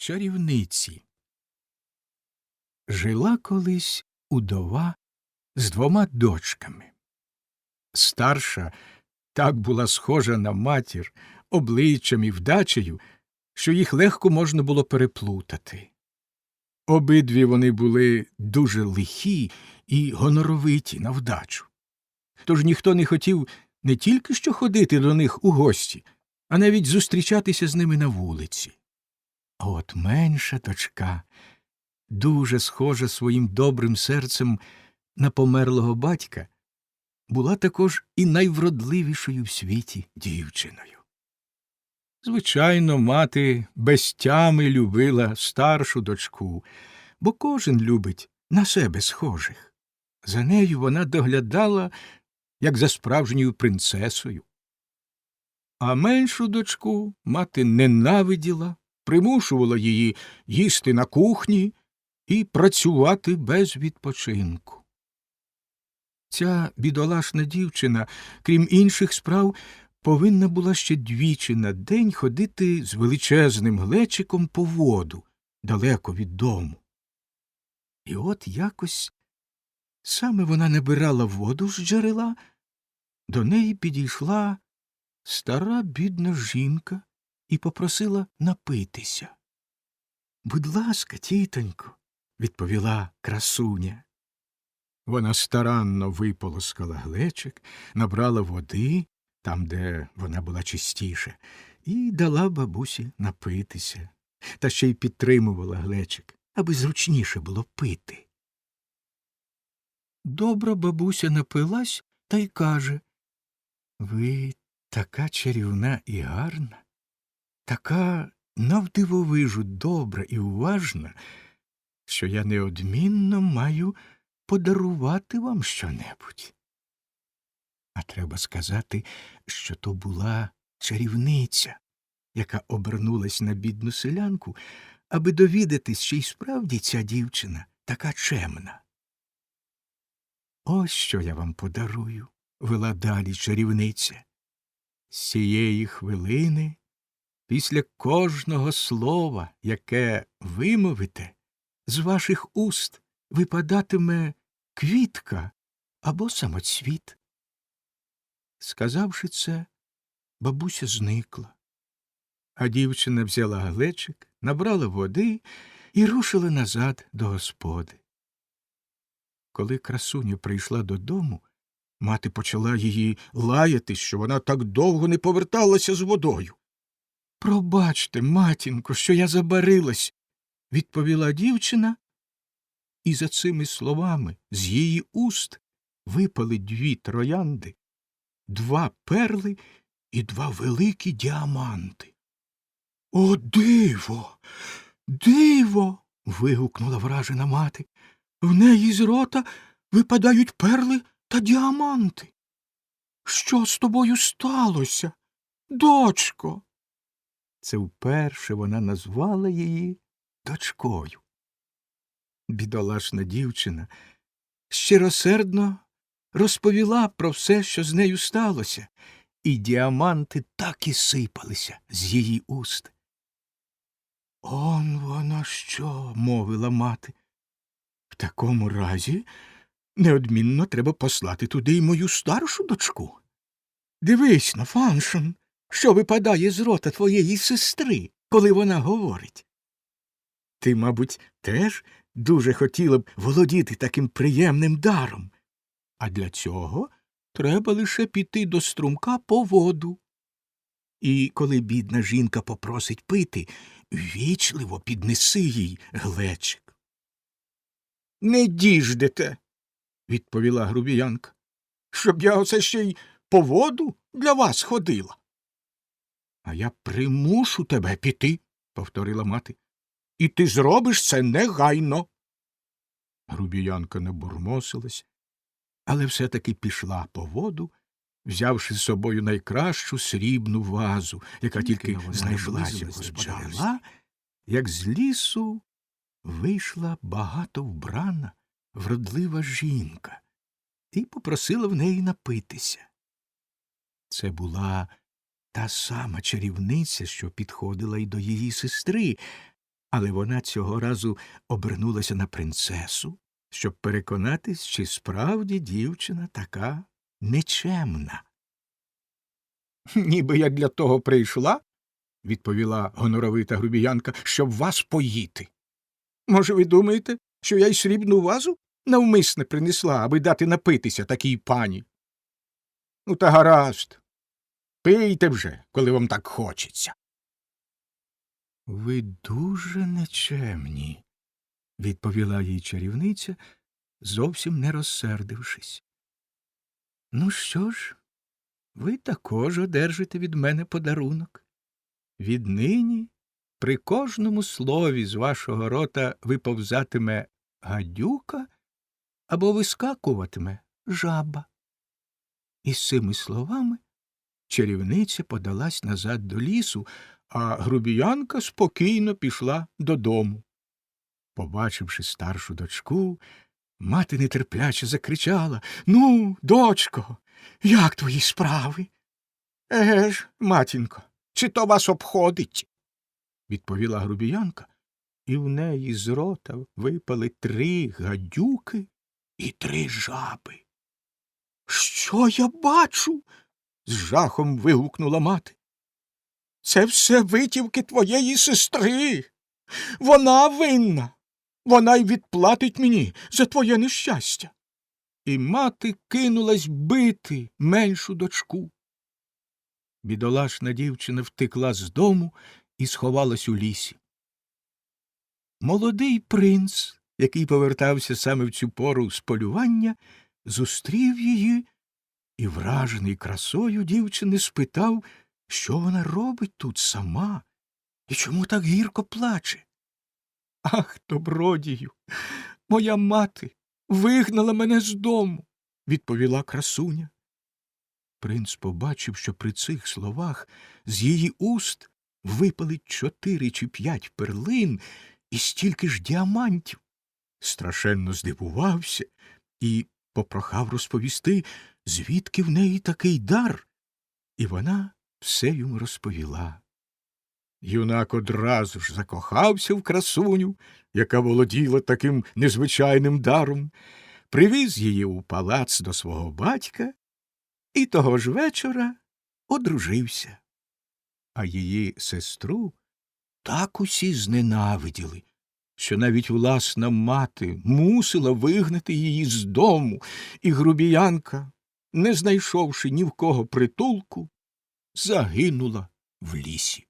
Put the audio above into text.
Чарівниці. Жила колись удова з двома дочками. Старша так була схожа на матір обличчям і вдачею, що їх легко можна було переплутати. Обидві вони були дуже лихі і гоноровиті на вдачу. Тож ніхто не хотів не тільки що ходити до них у гості, а навіть зустрічатися з ними на вулиці. А от менша дочка, дуже схожа своїм добрим серцем на померлого батька, була також і найвродливішою в світі дівчиною. Звичайно, мати без тями любила старшу дочку, бо кожен любить на себе схожих. За нею вона доглядала, як за справжньою принцесою. А меншу дочку мати ненавиділа, примушувала її їсти на кухні і працювати без відпочинку. Ця бідолашна дівчина, крім інших справ, повинна була ще двічі на день ходити з величезним глечиком по воду далеко від дому. І от якось саме вона набирала воду з джерела, до неї підійшла стара бідна жінка і попросила напитися. Будь ласка, тітонько, відповіла красуня. Вона старанно виполоскала глечик, набрала води там, де вона була чистіша, і дала бабусі напитися, та ще й підтримувала глечик, аби зручніше було пити. Добра бабуся напилась та й каже Ви така чарівна і гарна, така навдивовижу добра і уважна, що я неодмінно маю подарувати вам щонебудь. А треба сказати, що то була чарівниця, яка обернулась на бідну селянку, аби довідатись, чи й справді ця дівчина така чемна. Ось що я вам подарую, вела далі чарівниця. З цієї хвилини, після кожного слова, яке вимовите, з ваших уст випадатиме квітка або самоцвіт. Сказавши це, бабуся зникла, а дівчина взяла глечик, набрала води і рушила назад до господи. Коли красуня прийшла додому, мати почала її лаяти, що вона так довго не поверталася з водою. Пробачте, матінко, що я забарилась, відповіла дівчина, і за цими словами з її уст випали дві троянди, два перли і два великі діаманти. О, диво, диво. вигукнула вражена мати. В неї з рота випадають перли та діаманти. Що з тобою сталося, дочко? Це вперше вона назвала її дочкою. Бідолашна дівчина щиросердно розповіла про все, що з нею сталося, і діаманти так і сипалися з її уст. Он воно що, мовила мати. В такому разі неодмінно треба послати туди й мою старшу дочку. Дивись на фаншон, що випадає з рота твоєї сестри, коли вона говорить. Ти, мабуть, теж дуже хотіла б володіти таким приємним даром. А для цього треба лише піти до струмка по воду. І коли бідна жінка попросить пити, вічливо піднеси їй глечик. Не діждете, відповіла грубіянка, щоб я оце ще й по воду для вас ходила. А я примушу тебе піти, повторила мати, і ти зробиш це негайно. Грубіянка не бурмосилась, але все таки пішла по воду, взявши з собою найкращу срібну вазу, яка тільки знайшлася в джерела, як з лісу вийшла багато вбрана, вродлива жінка, і попросила в неї напитися. Це була та сама чарівниця, що підходила й до її сестри, Але вона цього разу обернулася на принцесу, щоб переконатись, чи справді дівчина така нечемна. Ніби я для того прийшла, відповіла гоноровита грубіянка, щоб вас поїти. Може, ви думаєте, що я й срібну вазу навмисне принесла, аби дати напитися такій пані? Ну, та гаразд. Пийте вже, коли вам так хочеться. Ви дуже нечемні, відповіла їй чарівниця, зовсім не розсердившись. Ну що ж, ви також одержите від мене подарунок. Віднині при кожному слові з вашого рота виповзатиме гадюка або вискакуватиме жаба. І з цими словами чарівниця подалась назад до лісу, а грубіянка спокійно пішла додому. Побачивши старшу дочку, мати нетерпляче закричала Ну, дочко, як твої справи? Еге ж, матінко, чи то вас обходить? відповіла грубіянка, і в неї з рота випали три гадюки і три жаби. Що я бачу? З жахом вигукнула мати. Це все витівки твоєї сестри. Вона винна. Вона й відплатить мені за твоє нещастя. І мати кинулась бити меншу дочку. Бідолашна дівчина втекла з дому і сховалась у лісі. Молодий принц, який повертався саме в цю пору з полювання, зустрів її і, вражений красою дівчини, спитав, що вона робить тут сама і чому так гірко плаче. Ах, добродію, моя мати вигнала мене з дому, відповіла красуня. Принц побачив, що при цих словах з її уст випали чотири чи п'ять перлин і стільки ж діамантів. Страшенно здивувався і попрохав розповісти, звідки в неї такий дар. І вона все йому розповіла. Юнак одразу ж закохався в красуню, яка володіла таким незвичайним даром, привіз її у палац до свого батька і того ж вечора одружився. А її сестру так усі зненавиділи, що навіть власна мати мусила вигнати її з дому, і грубіянка, не знайшовши ні в кого притулку, загинула в лісі.